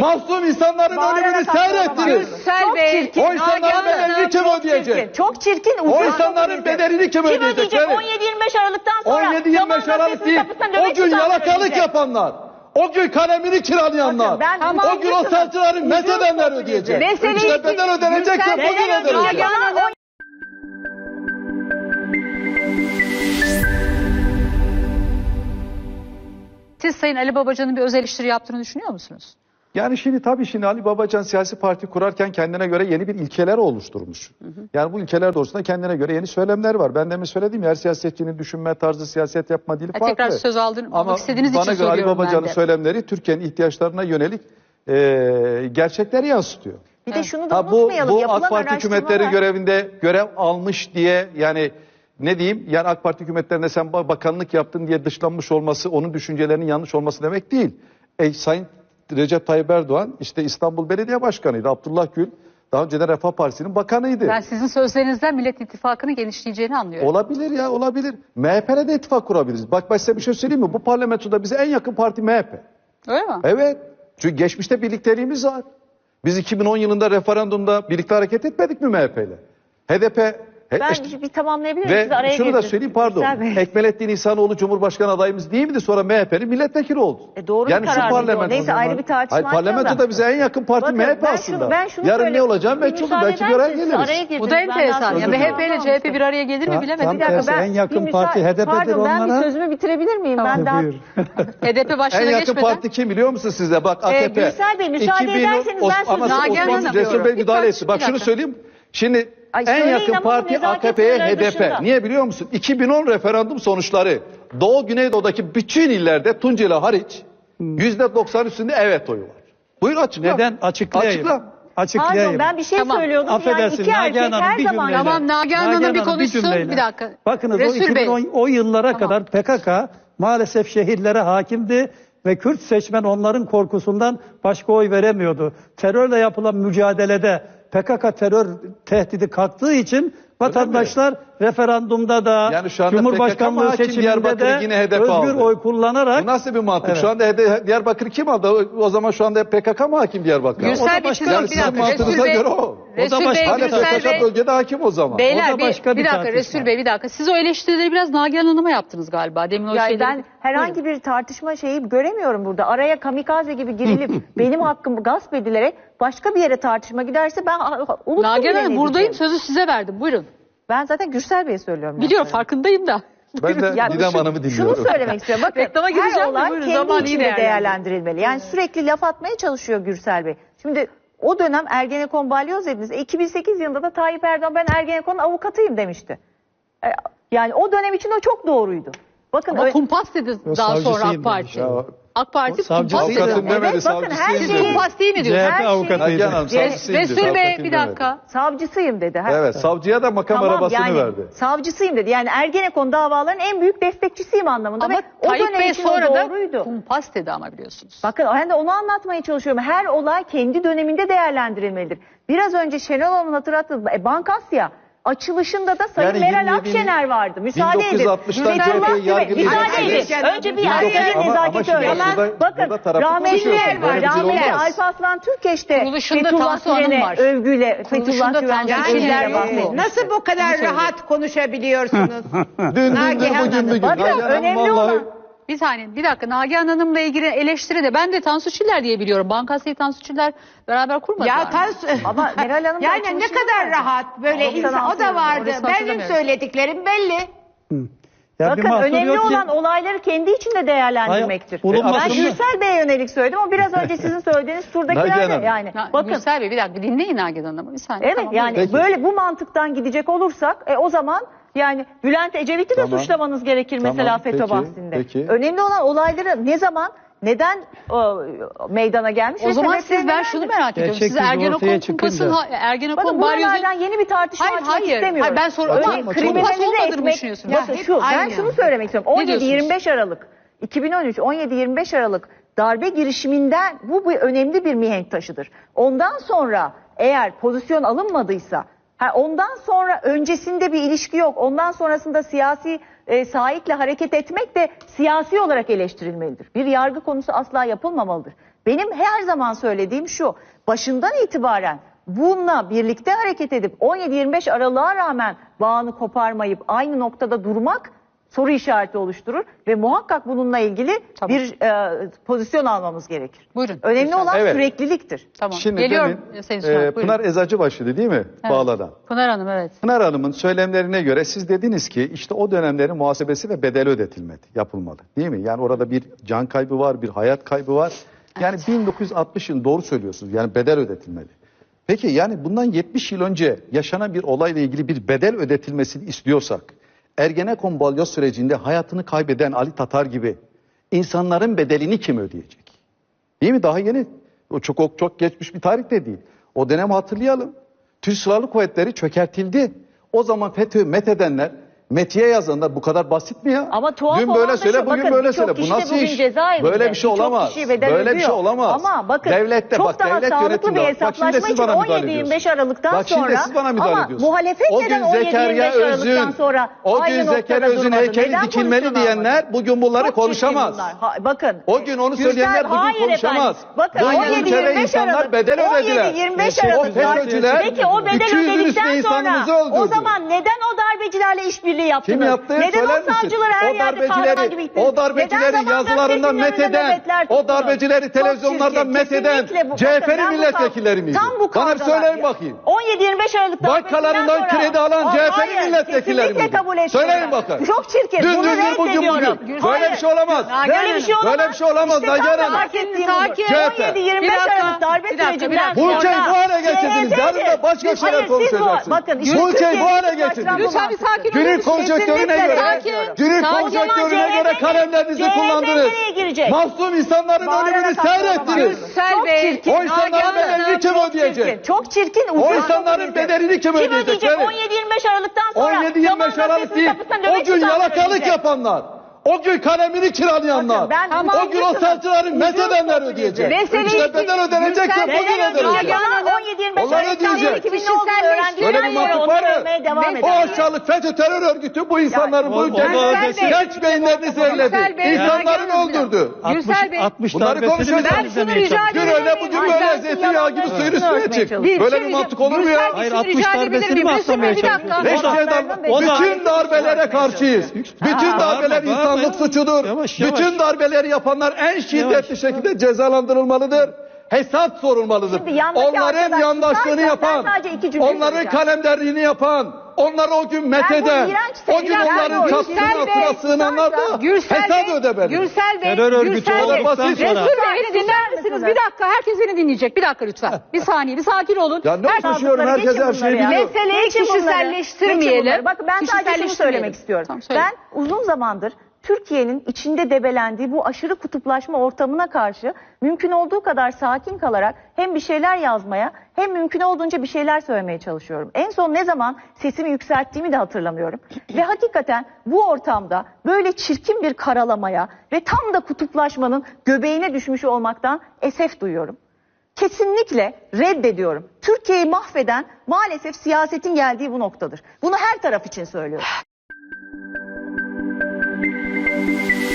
Masum insanların ölümünü seyrettiniz. Gürsel Bey, çirkin. O insanların Nagihan bedelini Hanım, kim çok ödeyecek? çirkin. Çok çirkin. O ucuz insanların bedelini kim Kim ödeyecek? ödeyecek? Verin. 17-25 Aralık'tan sonra. 17-25 Zaman Aralık Gazetesi'nin değil. kapısına O nöbetçi gün yalakalık ödeyecek. yapanlar. O gün kalemini kiralayanlar. Bakın ben- o gün o savcıların popülizm. mesedenler ödeyecek. popülizm. İşte bedel ödenecekse Gürsel bugün Bey'den önce ödenecek. Hanım Siz Sayın Ali Babacan'ın bir öz eleştiri yaptığını düşünüyor musunuz? Yani şimdi tabii şimdi Ali Babacan siyasi parti kurarken kendine göre yeni bir ilkeler oluşturmuş. Yani bu ilkeler doğrultusunda kendine göre yeni söylemler var. Ben demin söyledim ya her siyasetçinin düşünme tarzı, siyaset yapma dili Ha, farklı. tekrar söz aldın, Ama istediğiniz bana için göre Ali Babacan'ın söylemleri Türkiye'nin ihtiyaçlarına yönelik e, gerçekleri yansıtıyor. Bir de şunu da Ha, bu, bu yapılan AK Parti hükümetleri görevinde görev almış diye yani ne diyeyim yani AK Parti hükümetlerinde sen ba- bakanlık yaptın diye dışlanmış olması onun düşüncelerinin yanlış olması demek değil. E, Sayın Recep Tayyip Erdoğan işte İstanbul Belediye Başkanıydı. Abdullah Gül daha önceden Refah Partisi'nin bakanıydı. Ben sizin sözlerinizden Millet İttifakı'nın genişleyeceğini anlıyorum. Olabilir ya olabilir. MHP'le de ittifak kurabiliriz. Bak ben size bir şey söyleyeyim mi? Bu parlamentoda bize en yakın parti MHP. Öyle mi? Evet. Çünkü geçmişte birlikteliğimiz var. Biz 2010 yılında referandumda birlikte hareket etmedik mi MHP'yle? HDP Ben işte- bir tamamlayabilir miyim? ve araya şunu da girdiniz. söyleyeyim pardon. Ekmelettin İhsanoğlu Cumhurbaşkanı adayımız değil miydi? Sonra MHP'nin milletvekili oldu. E doğru bir yani şu karar o? parlamento. Neyse, ayrı bir tartışma Hayır, açalım da. parlamentoda bize en yakın parti Bakın, MHP ben aslında. Şunu, ben şunu Yarın söyleyeyim. ne olacağım Bir olur. müsaade Belki geliriz. Araya girdiniz. Bu da Ben enteresan. Ya sözümü MHP ile. CHP bir araya gelir mi bilemedim. Bir dakika ben en yakın bir parti HDP'dir Pardon ben bir onlara. sözümü bitirebilir miyim? Ben daha. HDP başlığına En yakın geçmeden. parti kim biliyor musun size? Bak AKP. Gürsel Bey, müsaade 2010 ederseniz ben Os- sözü ama Nagihan Osman Hanım Resul diyorum. Bey Bir müdahale etti. Bak bir şunu söyleyeyim. Şimdi Ay, en söyleyin yakın ama parti nezaket AKP'ye sınırları HDP. dışında. Niye biliyor musun? 2010 referandum sonuçları Doğu Güneydoğu'daki bütün illerde Tunceli hariç %90 üstünde evet oyu var. Buyur açıkla. Neden? Açıklayayım. Açıkla. Açıklayayım. Pardon ben bir şey Tamam. söylüyordum. yani Affedersin iki erkek Nagihan Hanım her bir zaman... cümleyle. Tamam, Nagihan Hanım bir konuşsun. cümleyle. Bir dakika. Bakınız Resul o Bey. 2010 o yıllara kadar PKK maalesef şehirlere hakimdi ve Kürt seçmen onların korkusundan başka oy veremiyordu. Terörle yapılan mücadelede PKK terör tehdidi kalktığı için vatandaşlar referandumda da Yani şu anda PKK Cumhurbaşkanlığı hakim, seçiminde Diyarbakır'ı de yine HDP özgür aldı? oy kullanarak Bu nasıl bir mantık? Evet. Şu anda HDP Diyarbakır kim aldı? O- O zaman şu anda PKK mı hakim da Gürsel siz Yani bir sizin dakika. mantığınıza Resul Bey, göre o. Resul O da Bey, başka- Bey. bölgede hakim o zaman. Beyler O da bir, başka bir bir dakika tartışma. Resul Bey bir dakika. Siz o eleştirileri biraz Nagihan Hanım'a yaptınız galiba. Demin o Yani şeyleri. ben herhangi bir tartışma şeyi göremiyorum burada. Araya kamikaze gibi girilip benim hakkım gasp edilerek başka bir yere tartışma giderse ben unuttum Nagihan Hanım buradayım sözü size verdim. Buyurun. Ben zaten Gürsel Bey'e söylüyorum. Biliyorum farkındayım da. Ben de Ya Didem Hanım'ı dinliyorum. Şunu söylemek istiyorum. Bakın Reklama gireceğim her olay kendi zaman iyi içinde değerlendirilmeli. Yani sürekli laf atmaya çalışıyor Gürsel Bey. Şimdi o dönem Ergenekon balyoz dediniz. E, 2008 yılında da Tayyip Erdoğan ben Ergenekon'un avukatıyım demişti. E, Yani o dönem için o çok doğruydu. Bakın Ama öyle- kumpas dedi daha sonra AK Parti. Ya, AK Parti savcı- kumpas dedi. Avukatım demedi, Evet, bakın her savcısıyım dedi. şeyi kumpas değil mi CHP diyorsunuz? Her avukatıydı. Nagihan Hanım savcısıyım Resul Bey avukatım bir demedi. dakika. savcısıyım dedi. Ha. Evet savcıya da makam arabasını yani verdi. savcısıyım dedi. Yani Ergenekon davalarının en büyük destekçisiyim anlamında. Ama ve o Tayyip dönem Bey için o sonra da doğruydu. kumpas dedi ama biliyorsunuz. Bakın ben de onu anlatmaya çalışıyorum. Her olay kendi döneminde değerlendirilmelidir. Biraz önce Şenol Hanım'ın hatırlattığı e, Bankasya açılışında da Sayın Yani Meral 27 Akşener vardı. Müsaade edin. 1960'tan Fethullah CHP'yi Gülen- yargılayacak. Müsaade edin. Önce bir 1960 erkeğin ama- ama nezaketi şimdi öyle. burada- Bakın tarafı rahmetli, konuşuyorsun. Böyle bir şey rahmetli olmaz. Alp Aslan Türkeş'te Kuruluşunda Fethullah Tansu Hanım Gülen'e var. övgüyle Fethullah Kuruluşunda Gülen'den Tansu övgüyle Hanım var. Nasıl bu kadar rahat konuşabiliyorsunuz? Dün dündür Nagihan bugün bugün. Bakın Nagihan Hanım önemli vallahi- olan Bir saniye bir dakika Nagihan Hanım'la ilgili eleştiri de ben de Tansu Çiller diye biliyorum. Bankasya Tansu Çiller beraber kurmadılar. ya mı? Tansu... Ama Meral Hanım da yani ne kadar vardı. rahat böyle Ama insan o da vardı. Benim söylediklerim belli. Ya bir Bakın önemli ki- olan olayları kendi içinde değerlendirmektir. Hayır, ben? Gürsel Bey'e yönelik söyledim ama biraz önce sizin söylediğiniz turdakiler Nagihan de Hanım. yani. Ya, Bakın Gürsel Bey bir dakika dinleyin Nagihan Hanım'ı bir saniye. evet Tamam, yani Peki. böyle bu mantıktan gidecek olursak e, o zaman yani Bülent Ecevit'i de Tamam. suçlamanız gerekir Tamam, mesela FETÖ peki, bahsinde. peki. Önemli olan olayları ne zaman neden o, meydana gelmiş O ve zaman sebepleri siz ben nelerdir? şunu merak ediyorum. Gerçek Siz yüzü Ergenekon ortaya kumpasın, çıkınca. ha- Ergenekon Bakın buralardan yeni bir tartışma Hayır, açmak hayır. istemiyorum. Hayır, ben soru- Öyle Açalım, açalım. kriminalize Kumpas olmadığını etmek- düşünüyorsunuz. Bakın Ya, şu, ben aynen. şunu söylemek istiyorum. Ne diyorsunuz? 17-25 Aralık 2013, 17-25 Aralık darbe girişiminden bu bir önemli bir mihenk taşıdır. Ondan sonra eğer pozisyon alınmadıysa, ha ondan sonra öncesinde bir ilişki yok. Ondan sonrasında siyasi e, sahiple hareket etmek de siyasi olarak eleştirilmelidir. Bir yargı konusu asla yapılmamalıdır. Benim her zaman söylediğim şu. Başından itibaren bununla birlikte hareket edip 17-25 Aralık'a rağmen bağını koparmayıp aynı noktada durmak soru işareti oluşturur ve muhakkak bununla ilgili Tamam. bir e, pozisyon almamız gerekir. Buyurun. Önemli olan Evet. sürekliliktir. Tamam. Şimdi Geliyorum demin, Sayın e. Buyurun. Pınar Ezacı başladı değil mi Evet. bağladan? Pınar Hanım evet. Pınar Hanım'ın söylemlerine göre siz dediniz ki işte o dönemlerin muhasebesi ve bedeli ödetilmedi, yapılmalı. Değil mi? Yani orada bir can kaybı var, bir hayat kaybı var. Yani 1960'ın doğru söylüyorsunuz. Yani bedel ödetilmeli. Peki yani bundan 70 yıl önce yaşanan bir olayla ilgili bir bedel ödetilmesini istiyorsak Ergenekon balyoz sürecinde hayatını kaybeden Ali Tatar gibi insanların bedelini kim ödeyecek? Değil mi? Daha yeni. O çok çok, geçmiş bir tarih de değil. O dönemi hatırlayalım. Türk Silahlı Kuvvetleri çökertildi. O zaman FETÖ methedenler, metiye yazanlar bu kadar basit mi ya? Ama tuhaf Dün böyle da söyle, şu, bugün bakın böyle söyle. Bu nasıl iş? Böyle bir şey olamaz. Böyle bir şey olamaz. Ama bakın Devlette çok bak daha devlet sağlıklı bir bak. Bak şimdi hesaplaşma için bana müdahale 17-25 ediyorsunuz. Aralık'tan Bak şimdi sonra siz bana müdahale ama ediyorsunuz. muhalefet O neden gün Zekeriya 17-25 Aralık'tan sonra o gün Zekeriya Öz'ün heykeli Neden dikilmeli diyenler bugün bunları Çok konuşamaz. Ha, bakın. O gün onu söyleyenler bugün konuşamaz. Bakın Bu 17-25 ülkede insanlar Aralık, bedel ödediler. 17-25 O Aralık. FETÖ'cüler Peki o bedel 200'ün üstünde ödedikten insanımızı sonra öldürdü. o zaman neden o darbecilerle işbirliği yaptınız? Kim yaptı? Neden Söyler o misin? savcıları her o yerde kahraman gibi darbecileri, gittiniz? o darbecileri Neden yazılarından metheden, o darbecileri televizyonlardan metheden bu milletvekilleri miydi? Tam bu Bana bir söyleyin bakayım. 17-25 Aralık Bankalarından kredi alan hayır, milletvekilleri miydi? kabul etmiyorum. Söyleyin bakın. Çok çirkin. Dün Bunu dün dün bugün reddediyorum. bugün. Hayır. Böyle bir şey olamaz. Böyle bir şey olamaz. Böyle bir şey olamaz. İşte Nagihan tam da Hanım. Sakin, budur. sakin. 17-25 Bir dakika, Aralık darbe sürecinden. Bu ülkeyi bu hale getirdiniz. Yarın da başka şeyler siz bu- konuşacaksınız. Bakın Bu ülkeyi bu hale getirdiniz. Bir sakin olun. Günün konjonktürüne göre, Kesinlikle. günün Sakin. zaman göre kalemlerinizi kullandınız. Masum insanların haklı seyrettiniz. Gürsel Çok Bey, çirkin. O insanların bedelini kim Çok ödeyecek? çirkin. Çok çirkin. O insanların bedelini kim ödeyecek? Kim ödeyecek? Söyleyin. 17-25 Aralık'tan sonra. 17-25 Zaman Aralık değil. O gün yalakalık yapanlar. O gün kalemini kiralayanlar. Bakın ben- o gün o Tamam. savcıların Ucuz mesedenler ödeyecek. Mesele İşte iki- bedel ödenecekse bugün ödenecek. ödeyecek. Nagihan Hanım. 17-25 Onlar ödeyecek. Böyle bir mantık var mı? O aşağılık FETÖ terör örgütü bu insanların o- bu o ülkenin da ödesin. genç beyinlerini zehirledi. Gürsel Bey, İnsanlarını Nagihan Hanım. öldürdü. Gürsel Bey, 60 Bunları darbesini konuşacağız. mi Ben şunu temizlemeye rica çalışıyor? Dün ederim. öyle bugün Ay, böyle sen zeytinyağı gibi yalanlarını suyun üstüne çık. çalışıyorsun. Böyle şey bir mantık olur mu ya? Gürsel Bey, Hayır, şunu 60 rica edebilir darbesini miyim? mi Resul Bey, atlamaya bir dakika. çalışıyorsun? Hiçbir şeyden, O da- bütün darbelere karşıyız. Bütün darbeler Bağırma, insanlık bağırma. suçudur. Yavaş, yavaş. Bütün darbeleri yapanlar en şiddetli şekilde cezalandırılmalıdır. Hesap sorulmalıdır. Onların arkadaş yandaşlığını yapan, onların kalemderliğini yapan, onları o gün metheden, iğrenç o gün onların kastının altına Bey, sığınanlar da Gürsel hesap Bey, ödemeli. Gürsel Bey, Terör örgütü Gürsel Bey. olduktan basit. sonra. Bey dinler misiniz? Bir dakika herkes beni dinleyecek. Bir dakika lütfen. Bir saniye bir sakin olun. Ya ne Her- konuşuyorum herkes her şeyi biliyor. Meseleyi kişiselleştirmeyelim. Bakın ben sadece şunu söylemek istiyorum. Tamam, ben uzun zamandır Türkiye'nin içinde debelendiği bu aşırı kutuplaşma ortamına karşı mümkün olduğu kadar sakin kalarak hem bir şeyler yazmaya hem mümkün olduğunca bir şeyler söylemeye çalışıyorum. En son ne zaman sesimi yükselttiğimi de hatırlamıyorum. ve hakikaten bu ortamda böyle çirkin bir karalamaya ve tam da kutuplaşmanın göbeğine düşmüş olmaktan esef duyuyorum. Kesinlikle reddediyorum. Türkiye'yi mahveden maalesef siyasetin geldiği bu noktadır. Bunu her taraf için söylüyorum. Thank you.